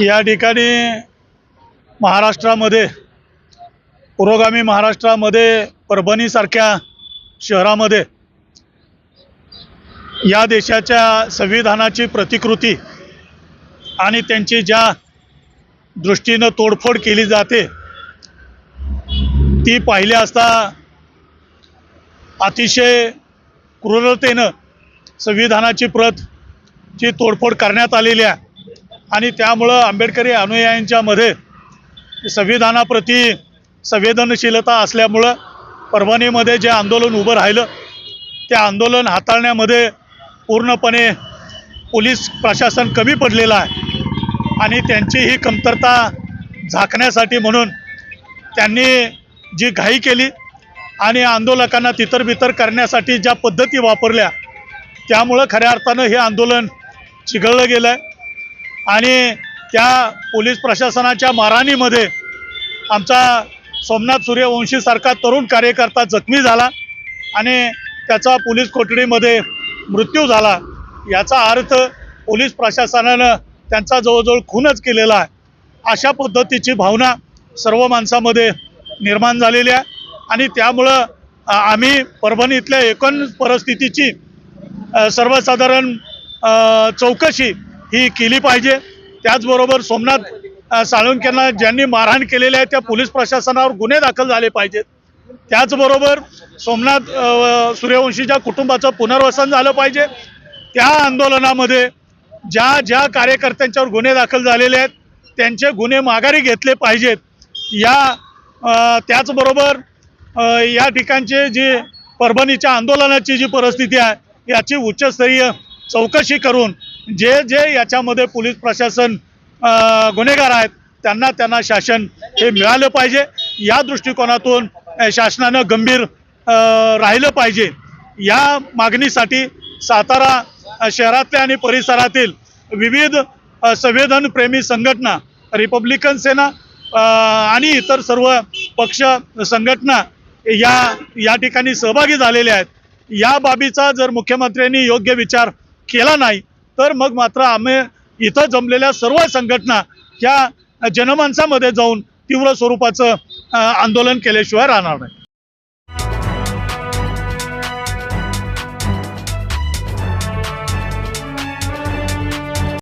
या ठिकाणी महाराष्ट्रामध्ये पुरोगामी महाराष्ट्रामध्ये परभणीसारख्या शहरामध्ये या देशाच्या संविधानाची प्रतिकृती आणि त्यांची ज्या दृष्टीनं तोडफोड केली जाते ती पाहिली असता अतिशय क्रूरतेनं संविधानाची प्रत ची तोडफोड करण्यात आलेली आहे. आणि त्यामुळं आंबेडकरी अनुयायांच्यामध्ये संविधानाप्रती संवेदनशीलता असल्यामुळं परभणीमध्ये जे आंदोलन उभं राहिलं त्या आंदोलन हाताळण्यामध्ये पूर्णपणे पोलीस प्रशासन कमी पडलेलं आहे. आणि त्यांची ही कमतरता झाकण्यासाठी म्हणून त्यांनी जी घाई केली आणि आंदोलकांना तितरबितर करण्यासाठी ज्या पद्धती वापरल्या त्यामुळं खऱ्या अर्थानं हे आंदोलन चिघळलं गेलं आहे आणि त्या पोलीस प्रशासनाच्या मारहाणीमध्ये आमचा सोमनाथ सूर्यवंशीसारखा तरुण कार्यकर्ता जखमी झाला आणि त्याचा पोलीस कोठडीमध्ये मृत्यू झाला. याचा अर्थ पोलीस प्रशासनानं त्यांचा जवळजवळ खूनच केलेला आहे. अशा पद्धतीची भावना सर्व माणसामध्ये निर्माण झालेली आहे. आणि त्यामुळं आम्ही परभणीतल्या एकूण परिस्थितीची सर्वसाधारण चौकशी ही केली पाहिजे. त्याचबरोबर सोमनाथ साळुंकेंना ज्यांनी मारहाण केलेली आहे त्या पोलीस प्रशासनावर गुन्हे दाखल झाले पाहिजेत. त्याचबरोबर सोमनाथ सूर्यवंशीच्या कुटुंबाचं पुनर्वसन झालं पाहिजे. त्या आंदोलनामध्ये ज्या ज्या कार्यकर्त्यांच्यावर गुन्हे दाखल झालेले आहेत त्यांचे गुन्हे माघारी घेतले पाहिजेत. या त्याचबरोबर या ठिकाणचे जी परभणीच्या आंदोलनाची जी परिस्थिती आहे याची उच्चस्तरीय चौकशी करून जे जे याच्यामध्ये पोलीस प्रशासन गुन्हेगार आहेत त्यांना त्यांना शासन हे मिळालं पाहिजे. या दृष्टिकोनातून शासनानं गंभीर राहिलं पाहिजे. या मागणीसाठी सातारा शहरातल्या आणि परिसरातील विविध संवेदनप्रेमी संघटना रिपब्लिकन सेना आणि इतर सर्व पक्ष संघटना या या ठिकाणी सहभागी झालेल्या आहेत. या बाबीचा जर मुख्यमंत्र्यांनी योग्य विचार केला नाही तर मग मात्र आम्ही इथं जमलेल्या सर्व संघटना या जनमानसामध्ये जाऊन तीव्र स्वरूपाचं आंदोलन केल्याशिवाय राहणार नाही.